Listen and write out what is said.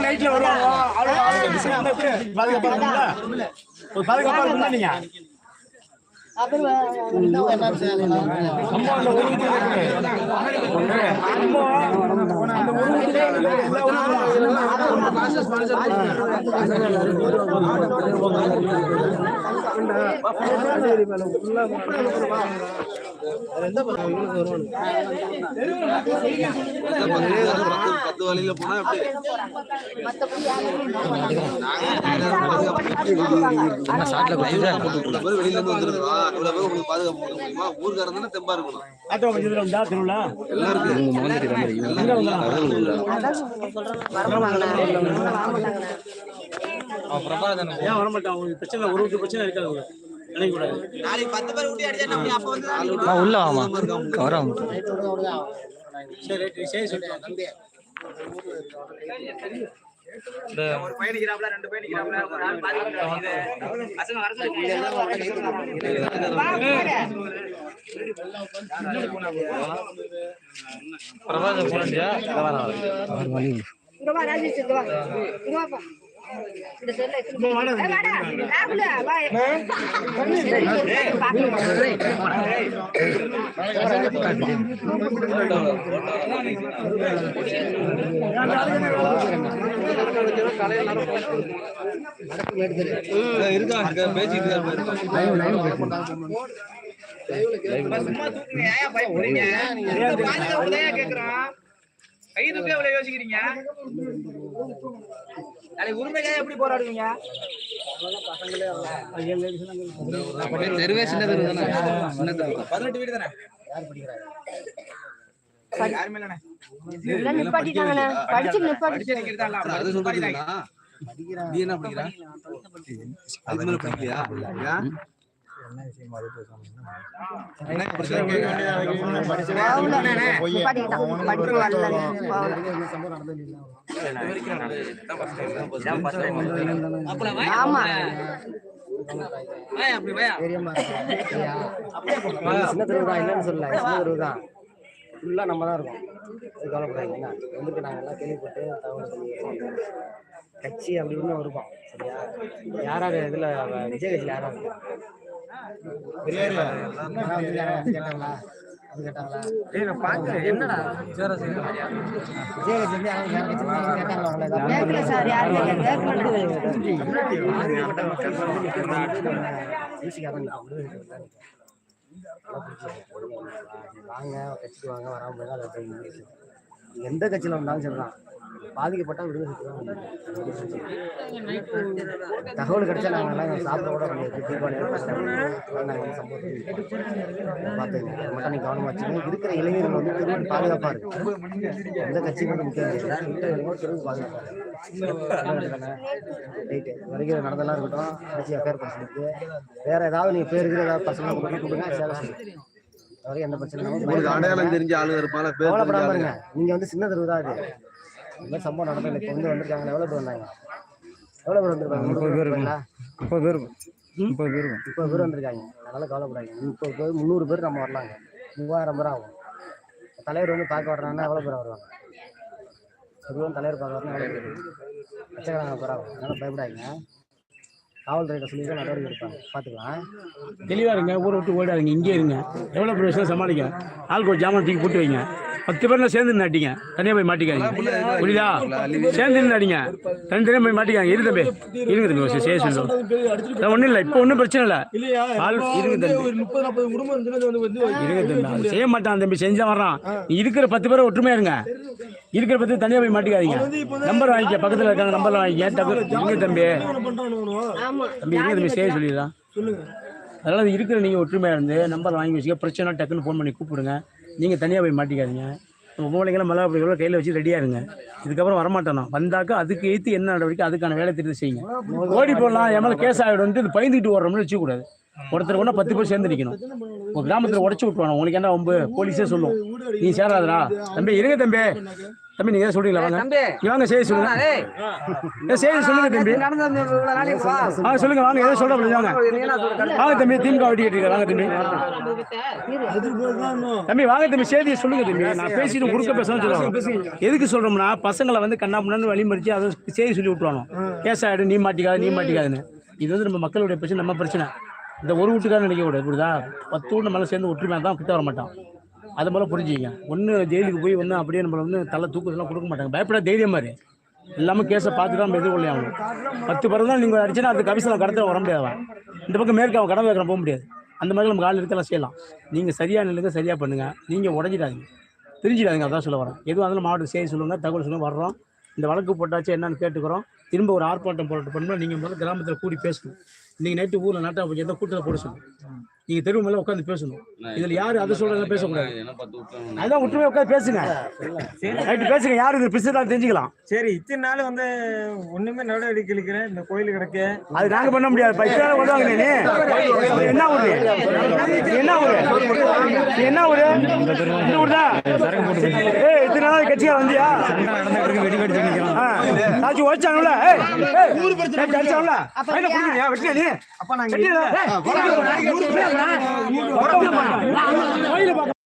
நைட்ல வருவாங்க பாதுகாப்பா இருக்கும்ல ஒரு பாதுகாப்பா இருக்கும்ல நீங்க. பத்து வழியில போனா எப்படி வெளியில இருந்து வந்துருக்கா இவ்வளவு பேர் உங்களுக்கு பாதுகாப்பு கொடுக்க முடியுமா தானே தெம்பா இருக்கணும் திருவிழா எல்லாருக்கும் ஏன் வரமாட்டான் உங்களுக்கு பிரச்சனை ஒரு பிரச்சனை இருக்காது கூடாது. உள்ள வாமா வரோம் பிரபாதம் போனா வழி இங்க வா ராஜேஷ் இங்க வா இங்க வாப்பா இந்த செல்ல. ஏய், வாடா. ராகுல, வா. இருக்காங்க பேசிட்டு சும்மா தூக்குங்க ஏன் பயப்படுறீங்க பாதுகாப்பு தான் கேக்குறோம் கை தூக்க எவ்வளவு யோசிக்கிறீங்க? நாளைக்கு உரிமைக்காக எப்படி போராடுவீங்க? தெருவே சின்ன தெரு தானே சின்ன தெரு பதினெட்டு வீடு தானே? யாருமே இல்லைண்ணே நிப்பாட்டிட்டாங்கண்ணே. படிச்சு நிப்பாட்டி அது சொல்றீங்களா? நீ என்ன படிக்கிற? அது மேல படிக்கலையா? என்ன பிரச்சனை ஆமா சின்ன தெருவு தான் இல்லைன்னு சொல்லல சின்ன தெருவு தான் ஃபுல்லா நம்ம தான் இருக்கோம் கவலைப்படாதீங்க என்ன வந்துட்டு நாங்க எல்லாம் கேள்விப்பட்டு தகவல் கட்சி அப்படி இப்படின்னு சரியா யார் யார் இதுல விஜய் கட்சியில் யாராவது என்னடா? வாங்க கட்சிக்கு வாங்க வராம போய் அதை போய் நிறுத்தி. எந்த கட்சியில் வந்தாலும் சரிதான். பாதிக்கப்பட்டா விடுதலை தகவல் கிடைச்சா நாங்கள் எல்லாம் சாப்பிட கூட முடியாது. தீபாவளி அது மட்டும் நீங்கள் கவனமாக வச்சுங்க இருக்கிற இளைஞர்கள் வந்து திரும்ப பாதுகாப்பாக இருக்கு. எந்த கட்சியும் வந்து முக்கியம் இருக்கிற பாதுகாப்பாக இருக்கு. ரைட்டு வரைக்கும் நடந்தெல்லாம் இருக்கட்டும் கட்சி அஃபேர் பர்சனுக்கு வேற ஏதாவது நீங்கள் பேருக்கு ஏதாவது பர்சனல் கூப்பிட்டு கொடுங்க சேவை செய்யும் வரைக்கும் எந்த பிரச்சனையும் அடையாளம் தெரிஞ்ச ஆளு இருப்பாங்க பேர் நீங்க வந்து சின்ன தெருவு தான் அது இந்த மாதிரி சம்பவம் நடந்தது இப்போ வந்து வந்திருக்காங்க எவ்வளவு பேர் வந்தாங்க? எவ்வளவு பேர் வந்திருக்காங்க? முப்பது பேர் இருக்காங்களா முப்பது பேர் முப்பது பேர் முப்பது பேர் வந்திருக்காங்க. அதனால கவலைப்படாங்க முப்பது பேர் முந்நூறு பேர் நம்ம வரலாங்க. மூவாயிரம் பேர் ஆகும். தலைவர் வந்து பார்க்க வர்றாங்கன்னா எவ்வளவு பேர் வருவாங்க? பொதுவாக தலைவர் பார்க்க வரணும் எவ்வளவு பேர்? லட்சக்கணக்கான பேர் ஆகும். அதனால பயப்படாதீங்க. காவல்துறையிட்ட சொல்லி தான் நடவடிக்கை எடுப்பாங்க. பார்த்துக்கலாம் தெளிவா இருங்க ஊரை விட்டு ஓடாதீங்க இங்கே இருங்க. எவ்வளோ விஷயம் சமாளிக்க? ஆளுக்கு ஒரு ஜாமான் தூக்கி போட்டு வைங்க. பத்து பேர்ல சேர்ந்து நாட்டிங்க தனியாக போய் மாட்டிக்காதீங்க. புரியுதா? சேர்ந்து நாட்டிங்க தனி தனியாக போய் மாட்டிக்காங்க இரு தம்பி. இருங்க தம்பி செய்ய சொல்லுவோம் ஒன்றும் இல்லை இப்போ ஒன்றும் பிரச்சனை இல்லை. ஆள் இருங்க தம்பி. இருங்க தம்பி. செய்ய மாட்டான் தம்பி. செஞ்சா வர்றான். நீ இருக்கிற பத்து பேரை ஒற்றுமையா இருங்க. இருக்கிற பத்து தனியாக போய் மாட்டிக்காதீங்க. நம்பர் வாங்கிக்க பக்கத்தில் இருக்காங்க நம்பர்ல வாங்கிக்க. டக்கு இருங்க தம்பி. தம்பி இருங்க தம்பி செய்ய சொல்லிடலாம் சொல்லுங்க. அதனால இருக்கிற நீங்கள் ஒற்றுமையாக இருந்து நம்பர் வாங்கி வச்சுக்க பிரச்சனை டக்குன்னு ஃபோன் பண்ணி கூப்பிடுங்க. நீங்கள் தனியாக போய் மாட்டிக்காதீங்க. உங்கள் மூளைக்கெல்லாம் மலை அப்படிங்களோ கையில் வச்சு ரெடியாக இருங்க. இதுக்கப்புறம் வரமாட்டோம் வந்தாக்க அதுக்கு ஏற்றி என்ன நடவடிக்கை அதுக்கான வேலை திருத்தி செய்யுங்க. ஓடி போடலாம். என் மேலே கேஸ் ஆகிடும் இது பயந்துக்கிட்டு ஓடுறோம்னு வச்சுக்கூடாது ஒருத்தர் கூட பத்து பேர் சேர்ந்து நிற்கணும் ஒரு கிராமத்தில் உடச்சி விட்டுவானோ உனக்கு என்ன ஒம்பு போலீஸே சொல்லும். நீ சேராதடா. தம்பி இருங்க தம்பி. தம்பி நீங்க சொல்றீங்களா? வாங்க. தம்பி. இங்க வாங்க செய்தி சொல்லுங்க. செய்தி சொல்லுங்க தம்பி. வாங்க சொல்லுங்க வாங்க ஏதோ முடியும் வாங்க. சொல்ற? வாங்க தம்பி திமுக வெட்டி கட்டிருக்க வாங்க தம்பி. தம்பி வாங்க தம்பி செய்தியை சொல்லுங்க தம்பி. நான் பேசிட்டு குறுக்க பேசணும் சொல்லுவாங்க எதுக்கு சொல்றோம்னா பசங்களை வந்து கண்ணா முன்னாடி வழிமறிச்சு அதை செய்தி சொல்லி விட்டுருவானோ? கேஸ் ஆயிடு நீ மாட்டிக்காது நீ மாட்டிக்காதுன்னு. இது வந்து நம்ம மக்களுடைய பிரச்சனை நம்ம பிரச்சனை. இந்த ஒரு வீட்டுக்காரன் நினைக்க கூடாது புரியுதா? பத்து வீட்டு மேலே சேர்ந்து ஒற்றுமையாக தான் கிட்ட வர மாட்டான். அது போல புரிஞ்சுங்க ஒன்று ஜெயிலுக்கு போய் ஒன்று அப்படியே நம்மளை வந்து தலை தூக்கத்தெல்லாம் கொடுக்க மாட்டாங்க. பயப்பட தைரியம் மாதிரி எல்லாமே கேஸை பார்த்து தான் நம்ம எதிர்கொள்ளி ஆகணும் பத்து பிறகு தான் நீங்கள் அடிச்சுன்னா அது கவிசலம் கடத்த வர முடியாது இந்த பக்கம் மேற்கு அவன் கடமை வைக்கிற போக முடியாது. அந்த மாதிரி நம்ம கால் இருக்கலாம் செய்யலாம். நீங்கள் சரியாக நில்லுங்க சரியாக பண்ணுங்கள் நீங்கள் உடஞ்சிடாதீங்க. பிரிஞ்சிடாதீங்க அதான் சொல்ல வரேன். எதுவும் அதில் மாவட்ட செய்தி சொல்லுங்கள் தகவல் சொல்லுங்கள் வர்றோம். இந்த வழக்கு போட்டாச்சு என்னன்னு கேட்டுக்கிறோம். திரும்ப ஒரு ஆர்ப்பாட்டம் போராட்டம் பண்ணணும் நீங்கள் முதல்ல கிராமத்தில் கூடி பேசணும். நீங்கள் நைட்டு ஊரில் நாட்டா போய் எந்த கூட்டத்தில் போட சொல்லணும்? நீங்கள் தெருவு மேலே உட்காந்து பேசணும். இதில் யார் அதை சொல்கிறத பேசக்கூடாது. அதான் ஒற்றுமையாக உட்காந்து பேசுங்க. நைட்டு பேசுங்க. யார் இது பிசுதான் தெரிஞ்சுக்கலாம். சரி இத்தனை நாள் வந்து ஒண்ணுமே நடவடிக்கை எடுக்கிறேன் இந்த கோயில் கிடக்கு. அது நாங்க பண்ண முடியாது. பைசா கொண்டாங்க நீ? நீ என்ன ஊரு என்ன ஊரு? நீ என்ன ஊரு? இந்த ஊர் தான் ஏய் இத்தனை நாள் கட்சியா வந்தியா? ஆச்சு ஓடிச்சாங்கல்ல ஏய் ஏய் ஊர் பிரச்சனை அடிச்சாங்கல்ல என்ன புடிக்கலையா வெட்டியா நீ? அப்ப நாங்க வெட்டியா? கோயில பார்க்க